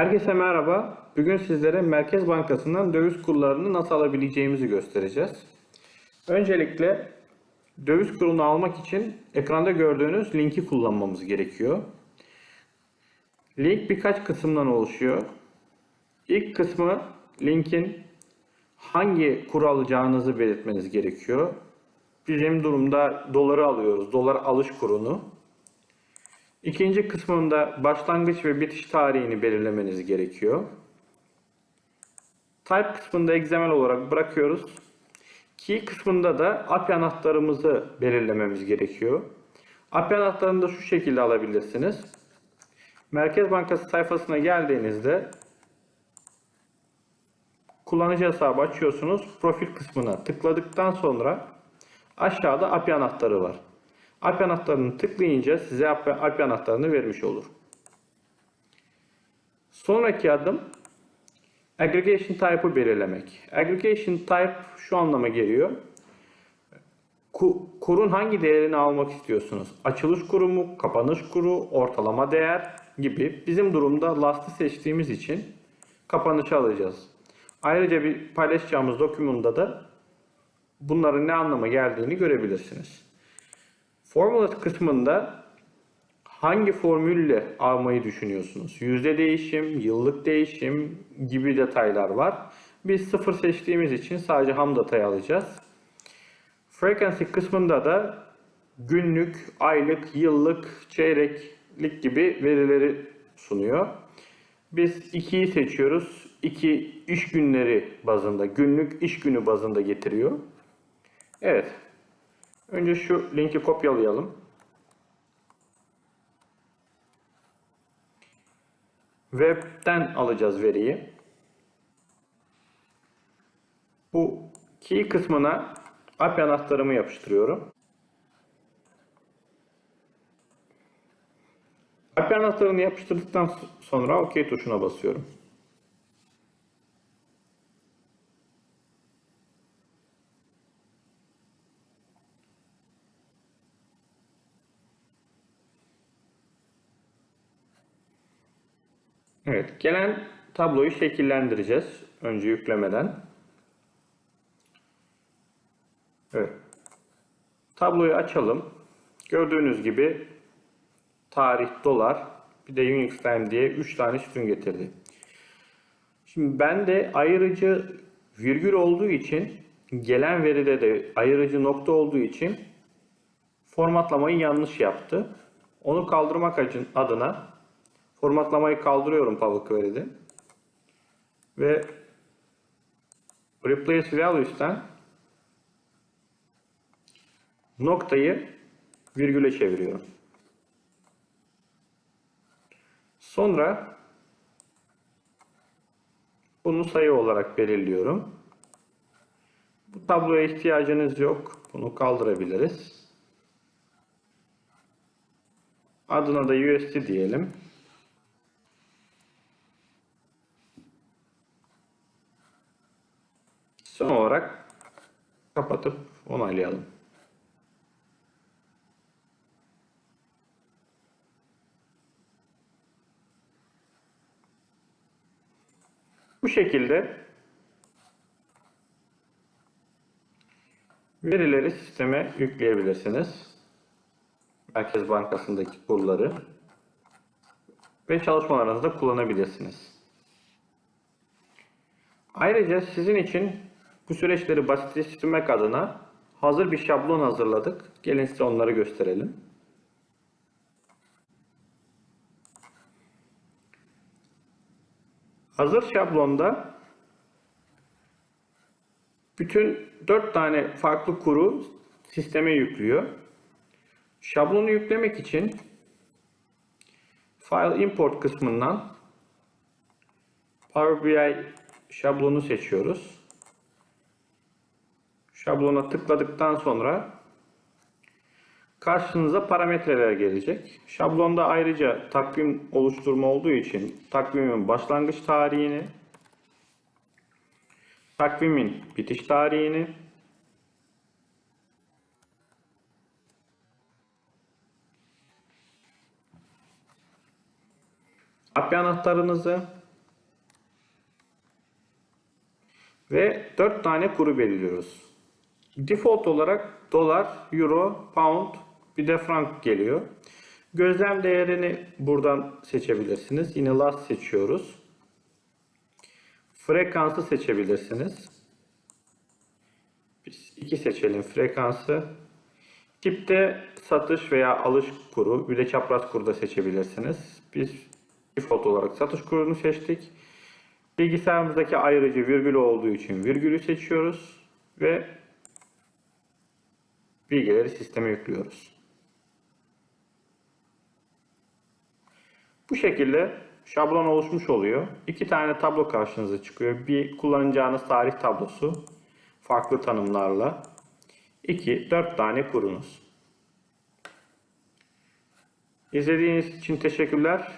Herkese merhaba. Bugün sizlere Merkez Bankası'ndan döviz kurlarını nasıl alabileceğimizi göstereceğiz. Öncelikle döviz kurunu almak için ekranda gördüğünüz linki kullanmamız gerekiyor. Link birkaç kısımdan oluşuyor. İlk kısmı linkin hangi kur alacağınızı belirtmeniz gerekiyor. Bizim durumda doları alıyoruz. Dolar alış kurunu. İkinci kısmında başlangıç ve bitiş tarihini belirlemeniz gerekiyor. Type kısmında XML olarak bırakıyoruz. Key kısmında da API anahtarımızı belirlememiz gerekiyor. API anahtarını da şu şekilde alabilirsiniz. Merkez Bankası sayfasına geldiğinizde kullanıcı hesabı açıyorsunuz. Profil kısmına tıkladıktan sonra aşağıda API anahtarı var. API anahtarını tıklayınca size API anahtarını vermiş olur. Sonraki adım aggregation type'ı belirlemek. Aggregation type şu anlama geliyor. Ku- Kurun hangi değerini almak istiyorsunuz? Açılış kuru mu, kapanış kuru, ortalama değer gibi. Bizim durumda last'ı seçtiğimiz için kapanışı alacağız. Ayrıca bir paylaşacağımız dokümanda da bunların ne anlama geldiğini görebilirsiniz. Formula kısmında hangi formülle almayı düşünüyorsunuz? Yüzde değişim, yıllık değişim gibi detaylar var. Biz sıfır seçtiğimiz için sadece ham datayı alacağız. Frequency kısmında da günlük, aylık, yıllık, çeyreklik gibi verileri sunuyor. Biz 2'yi seçiyoruz. 2 iş günleri bazında, günlük iş günü bazında getiriyor. Evet. Önce şu linki kopyalayalım. Web'den alacağız veriyi. Bu key kısmına API anahtarımı yapıştırıyorum. API anahtarını yapıştırdıktan sonra OK tuşuna basıyorum. Evet, gelen tabloyu şekillendireceğiz. Önce yüklemeden. Evet. Tabloyu açalım. Gördüğünüz gibi tarih, dolar, bir de Unix Time diye 3 tane sütun getirdi. Şimdi ben de ayırıcı virgül olduğu için gelen veride de ayırıcı nokta olduğu için formatlamayı yanlış yaptı. Onu kaldırmak adına Formatlamayı kaldırıyorum public query'de. Ve replace values'ten noktayı virgüle çeviriyorum. Sonra bunu sayı olarak belirliyorum. Bu tabloya ihtiyacınız yok. Bunu kaldırabiliriz. Adına da USD diyelim. Son olarak kapatıp onaylayalım. Bu şekilde verileri sisteme yükleyebilirsiniz. Merkez Bankası'ndaki kurları ve çalışmalarınızda kullanabilirsiniz. Ayrıca sizin için bu süreçleri basitleştirmek adına hazır bir şablon hazırladık. Gelin size onları gösterelim. Hazır şablonda bütün 4 tane farklı kuru sisteme yüklüyor. Şablonu yüklemek için File Import kısmından Power BI şablonu seçiyoruz. Şablona tıkladıktan sonra karşınıza parametreler gelecek. Şablonda ayrıca takvim oluşturma olduğu için takvimin başlangıç tarihini, takvimin bitiş tarihini, API anahtarınızı ve 4 tane kuru belirliyoruz. Default olarak dolar, euro, pound bir de frank geliyor. Gözlem değerini buradan seçebilirsiniz. Yine last seçiyoruz. Frekansı seçebilirsiniz. Biz iki seçelim frekansı. Tipte satış veya alış kuru, bir de çapraz kuru da seçebilirsiniz. Biz default olarak satış kurunu seçtik. Bilgisayarımızdaki ayrıcı virgül olduğu için virgülü seçiyoruz ve bilgileri sisteme yüklüyoruz. Bu şekilde şablon oluşmuş oluyor. İki tane tablo karşınıza çıkıyor. Bir kullanacağınız tarih tablosu farklı tanımlarla. İki, dört tane kurunuz. İzlediğiniz için teşekkürler.